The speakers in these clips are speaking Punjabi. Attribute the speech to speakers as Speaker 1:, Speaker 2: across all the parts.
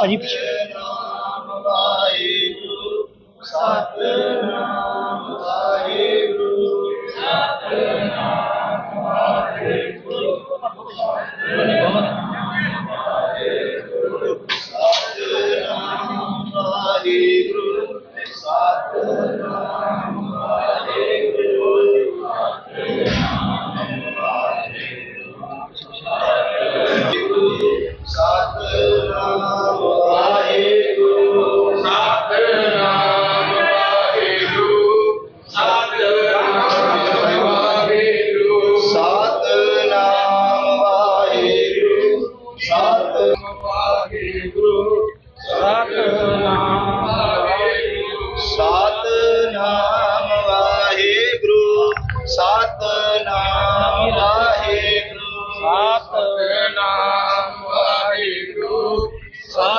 Speaker 1: ਭਾਜੀ ਸਤਨਾਮ ਵਾਹਿਗੁਰੂ ਸਤਨਾਮ ਵਾਹਿਗੁਰੂ।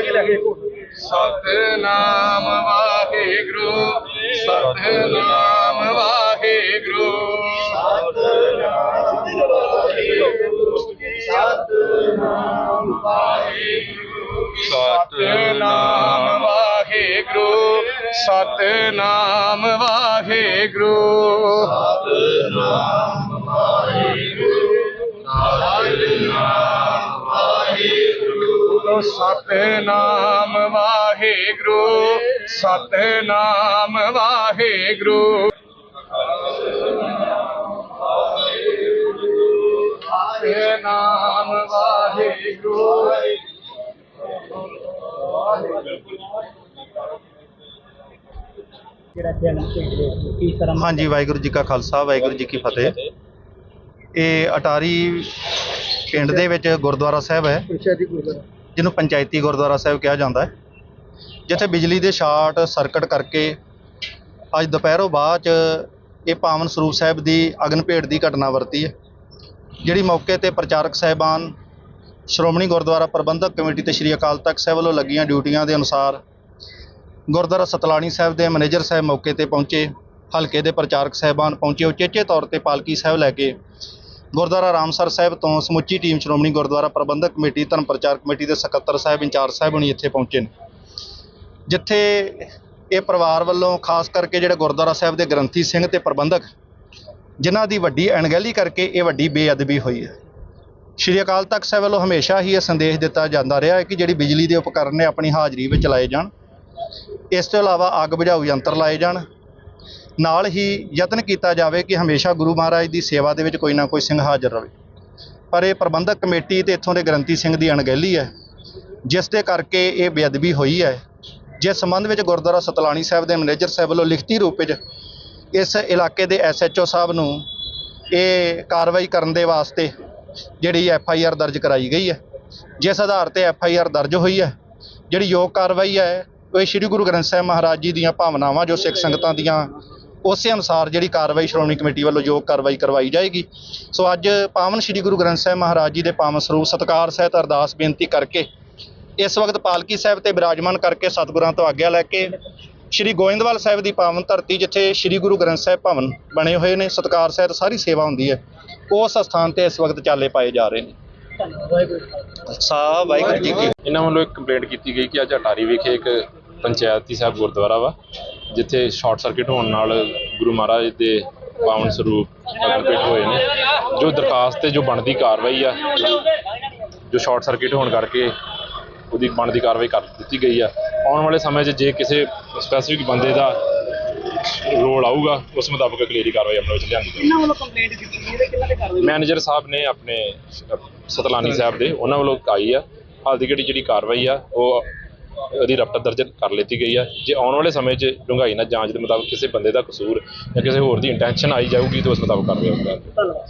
Speaker 1: ਵਾਹਿਗੁਰੂ
Speaker 2: ਸਤਨਾਮ
Speaker 1: ਸਤਨਾਮ ਵਾਹਿਗੁਰੂ ਸਤਨਾਮ ਵਾਹਿਗੁਰੂ।
Speaker 2: ਸਤਨਾਮ ਵਾਹਿਗੁਰੂ ਸਤਨਾਮ ਵਾਹਿਗੁਰੂ। ਸਤਨਾਮ ਵਾਹਿਗੁਰੂ ਸਤਨਾਮ ਵਾਹਿਗੁਰੂ
Speaker 3: ਹਾਂਜੀ ਵਾਹਿਗੁਰੂ ਜੀ ਕਾ ਖਾਲਸਾ ਵਾਹਿਗੁਰੂ ਜੀ ਕੀ ਫਤਿਹ। ਇਹ ਅਟਾਰੀ ਪਿੰਡ ਦੇ ਵਿੱਚ ਗੁਰਦੁਆਰਾ ਸਾਹਿਬ ਹੈ। ਜਿਹਨੂੰ ਪੰਚਾਇਤੀ ਗੁਰਦੁਆਰਾ ਸਾਹਿਬ ਕਿਹਾ ਜਾਂਦਾ ਹੈ, ਜਿੱਥੇ ਬਿਜਲੀ ਦੇ ਸ਼ਾਰਟ ਸਰਕਟ ਕਰਕੇ ਅੱਜ ਦੁਪਹਿਰੋਂ ਬਾਅਦ ਚ ਇਹ ਪਾਵਨ ਸਰੂਪ ਸਾਹਿਬ ਦੀ ਅਗਨ ਭੇਟ ਦੀ ਘਟਨਾ ਵਰਤੀ ਹੈ, ਜਿਹੜੀ ਮੌਕੇ ਤੇ ਪ੍ਰਚਾਰਕ ਸਾਹਿਬਾਨ, ਸ਼੍ਰੋਮਣੀ ਗੁਰਦੁਆਰਾ ਪ੍ਰਬੰਧਕ ਕਮੇਟੀ ਤੇ ਸ਼੍ਰੀ ਅਕਾਲ ਤਖਤ ਸਾਹਿਬ ਵੱਲੋਂ ਲੱਗੀਆਂ ਡਿਊਟੀਆਂ ਦੇ ਅਨੁਸਾਰ ਗੁਰਦੁਆਰਾ ਸਤਲਾਣੀ ਸਾਹਿਬ ਦੇ ਮੈਨੇਜਰ ਸਾਹਿਬ ਮੌਕੇ ਤੇ ਪਹੁੰਚੇ, ਹਲਕੇ ਦੇ ਪ੍ਰਚਾਰਕ ਸਾਹਿਬਾਨ ਪਹੁੰਚੇ ਉਚੇਚੇ ਤੌਰ ਤੇ ਪਾਲਕੀ ਸਾਹਿਬ ਲੈ ਕੇ ਗੁਰਦੁਆਰਾ ਰਾਮਸਰ ਸਾਹਿਬ ਤੋਂ ਸਮੁੱਚੀ ਟੀਮ ਸ਼੍ਰੋਮਣੀ ਗੁਰਦੁਆਰਾ ਪ੍ਰਬੰਧਕ ਕਮੇਟੀ, ਧਰਮ ਪ੍ਰਚਾਰ ਕਮੇਟੀ ਦੇ ਸਕੱਤਰ ਸਾਹਿਬ, ਇੰਚਾਰਜ ਸਾਹਿਬ ਹੁਣੀ ਇੱਥੇ ਪਹੁੰਚੇ ਨੇ। ਜਿੱਥੇ ਇਹ ਪਰਿਵਾਰ ਵੱਲੋਂ ਖਾਸ ਕਰਕੇ ਜਿਹੜੇ ਗੁਰਦੁਆਰਾ ਸਾਹਿਬ ਦੇ ਗ੍ਰੰਥੀ ਸਿੰਘ ਤੇ ਪ੍ਰਬੰਧਕ, ਜਿਨ੍ਹਾਂ ਦੀ ਵੱਡੀ ਅਣਗਹਿਲੀ ਕਰਕੇ ਇਹ ਵੱਡੀ ਬੇਅਦਬੀ ਹੋਈ ਹੈ। ਸ਼੍ਰੀ ਅਕਾਲ ਤਖਤ ਸਾਹਿਬ ਵੱਲੋਂ ਹਮੇਸ਼ਾ ਹੀ ਇਹ ਸੰਦੇਸ਼ ਦਿੱਤਾ ਜਾਂਦਾ ਰਿਹਾ ਹੈ ਕਿ ਜਿਹੜੀ ਬਿਜਲੀ ਦੇ ਉਪਕਰਨ ਨੇ ਆਪਣੀ ਹਾਜ਼ਰੀ ਵਿੱਚ ਲਾਏ ਜਾਣ, ਇਸ ਤੋਂ ਇਲਾਵਾ ਅੱਗ ਬੁਝਾਊ ਯੰਤਰ ਲਾਏ ਜਾਣ ਨਾਲ ਹੀ ਯਤਨ ਕੀਤਾ ਜਾਵੇ ਕਿ ਹਮੇਸ਼ਾ ਗੁਰੂ ਮਹਾਰਾਜ ਦੀ ਸੇਵਾ ਦੇ ਵਿੱਚ ਕੋਈ ਨਾ ਕੋਈ ਸਿੰਘ ਹਾਜ਼ਰ ਰਹੇ। ਪਰ ਇਹ ਪ੍ਰਬੰਧਕ ਕਮੇਟੀ ਤੇ ਇੱਥੋਂ ਦੇ ਗ੍ਰੰਥੀ ਸਿੰਘ ਦੀ ਅਣਗਹਿਲੀ ਹੈ, ਜਿਸ ਦੇ ਕਰਕੇ ਇਹ ਬੇਅਦਬੀ ਹੋਈ ਹੈ। ਜਿਸ ਸੰਬੰਧ ਵਿੱਚ ਗੁਰਦੁਆਰਾ ਸਤਲਾਣੀ ਸਾਹਿਬ ਦੇ ਮੈਨੇਜਰ ਸਾਹਿਬ ਵੱਲੋਂ ਲਿਖਤੀ ਰੂਪ ਵਿੱਚ ਇਸ ਇਲਾਕੇ ਦੇ ਐਸਐਚਓ ਸਾਹਿਬ ਨੂੰ ਇਹ ਕਾਰਵਾਈ ਕਰਨ ਦੇ ਵਾਸਤੇ ਜਿਹੜੀ ਐਫ ਆਈ ਆਰ ਦਰਜ ਕਰਾਈ ਗਈ ਹੈ। ਜਿਸ ਆਧਾਰ ਤੇ ਐਫ ਆਈ ਆਰ ਦਰਜ ਹੋਈ ਹੈ, ਜਿਹੜੀ ਯੋਗ ਕਾਰਵਾਈ ਹੈ, ਉਹ ਇਹ ਸ੍ਰੀ ਗੁਰੂ ਗ੍ਰੰਥ ਸਾਹਿਬ ਮਹਾਰਾਜ ਜੀ ਦੀਆਂ ਭਾਵਨਾਵਾਂ ਜੋ ਸਿੱਖ ਸੰਗਤਾਂ ਦੀਆਂ ਉਸੇ ਅਨੁਸਾਰ ਜਿਹੜੀ ਕਾਰਵਾਈ ਸ਼੍ਰੋਮਣੀ ਕਮੇਟੀ ਵੱਲੋਂ ਯੋਗ ਕਾਰਵਾਈ ਕਰਵਾਈ ਜਾਏਗੀ। ਸੋ ਅੱਜ ਪਾਵਨ ਸ੍ਰੀ ਗੁਰੂ ਗ੍ਰੰਥ ਸਾਹਿਬ ਮਹਾਰਾਜ ਜੀ ਦੇ ਪਾਵਨ ਸਰੂਪ ਸਤਕਾਰ ਸਹਿਤ ਅਰਦਾਸ ਬੇਨਤੀ ਕਰਕੇ ਇਸ ਵਕਤ ਪਾਲਕੀ ਸਾਹਿਬ ਤੇ ਬਿਰਾਜਮਾਨ ਕਰਕੇ ਸਤਿਗੁਰਾਂ ਤੋਂ ਆਗਿਆ ਲੈ ਕੇ ਸ਼੍ਰੀ ਗੋਇੰਦਵਾਲ ਸਾਹਿਬ ਦੀ ਪਾਵਨ ਧਰਤੀ ਜਿੱਥੇ ਸ਼੍ਰੀ ਗੁਰੂ ਗ੍ਰੰਥ ਸਾਹਿਬ ਭਵਨ ਬਣੇ ਹੋਏ ਨੇ ਸਤਕਾਰ ਸਹਿਤ ਸਾਰੀ ਸੇਵਾ ਹੁੰਦੀ ਹੈ ਉਸ ਸਥਾਨ ਤੇ ਇਸ ਵਕਤ ਚਾਲੇ ਪਾਏ ਜਾ ਰਹੇ ਨੇ। ਸਾ ਵਾਹਿਗੁਰੂ ਜੀ ਕੀ
Speaker 4: ਇਹਨਾਂ ਵੱਲੋਂ ਇੱਕ ਕੰਪਲੇਂਟ ਕੀਤੀ ਗਈ ਕਿ ਅੱਜ ਅਟਾਰੀ ਵਿਖੇ ਇੱਕ ਪੰਚਾਇਤੀ ਸਾਹਿਬ ਗੁਰਦੁਆਰਾ ਵਾ ਜਿੱਥੇ ਸ਼ਾਰਟ ਸਰਕਟ ਹੋਣ ਨਾਲ ਗੁਰੂ ਮਹਾਰਾਜ ਦੇ ਪਾਵਨ ਸਰੂਪ ਪ੍ਰਗਟ ਹੋਏ ਨੇ ਜੋ ਦਰਖਾਸਤ ਤੇ ਜੋ ਬਣਦੀ ਕਾਰਵਾਈ ਆ ਜੋ ਸ਼ਾਰਟ ਸਰਕਟ ਹੋਣ ਕਰਕੇ ਉਹਦੀ ਬਣਦੀ ਕਾਰਵਾਈ ਕਰ ਦਿੱਤੀ ਗਈ ਆ ਆਉਣ ਵਾਲੇ ਸਮੇਂ 'ਚ ਜੇ ਕਿਸੇ ਸਪੈਸੀਫਿਕ ਬੰਦੇ ਦਾ ਰੋਲ ਆਊਗਾ ਉਸ ਮੁਤਾਬਕ ਅਗਲੇਰੀ ਕਾਰਵਾਈ ਅਮਲ ਵਿੱਚ ਲਿਆਂਦੀ ਜਾਊਗੀ।
Speaker 1: ਕਿੰਨਾ ਵੱਲੋਂ ਕੰਪਲੇਂਟ ਕੀਤੀ ਗਈ ਹੈ ਕਿੰਨਾ ਦੇ ਕਾਰਵਾਈ
Speaker 4: ਮੈਨੇਜਰ ਸਾਹਿਬ ਨੇ ਆਪਣੇ ਸਤਲਾਨੀ ਸਾਹਿਬ ਦੇ ਉਹਨਾਂ ਵੱਲੋਂ ਆਈ ਆ। ਹਾਲ ਦੀ ਜਿਹੜੀ ਕਾਰਵਾਈ ਆ ਉਹ ਉਹਦੀ ਰਫਤ ਦਰਜ ਕਰ ਲਿੱਤੀ ਗਈ ਹੈ ਜੇ ਆਉਣ ਵਾਲੇ ਸਮੇਂ 'ਚ ਡੂੰਘਾਈ ਨਾਲ ਜਾਂਚ ਦੇ ਮੁਤਾਬਕ ਕਿਸੇ ਬੰਦੇ ਦਾ ਕਸੂਰ ਜਾਂ ਕਿਸੇ ਹੋਰ ਦੀ ਇੰਟੈਂਸ਼ਨ ਆਈ ਜਾਊਗੀ, ਤਾਂ ਉਸ ਮੁਤਾਬਕ ਕਾਰਵਾਈ ਹੋਊਗਾ।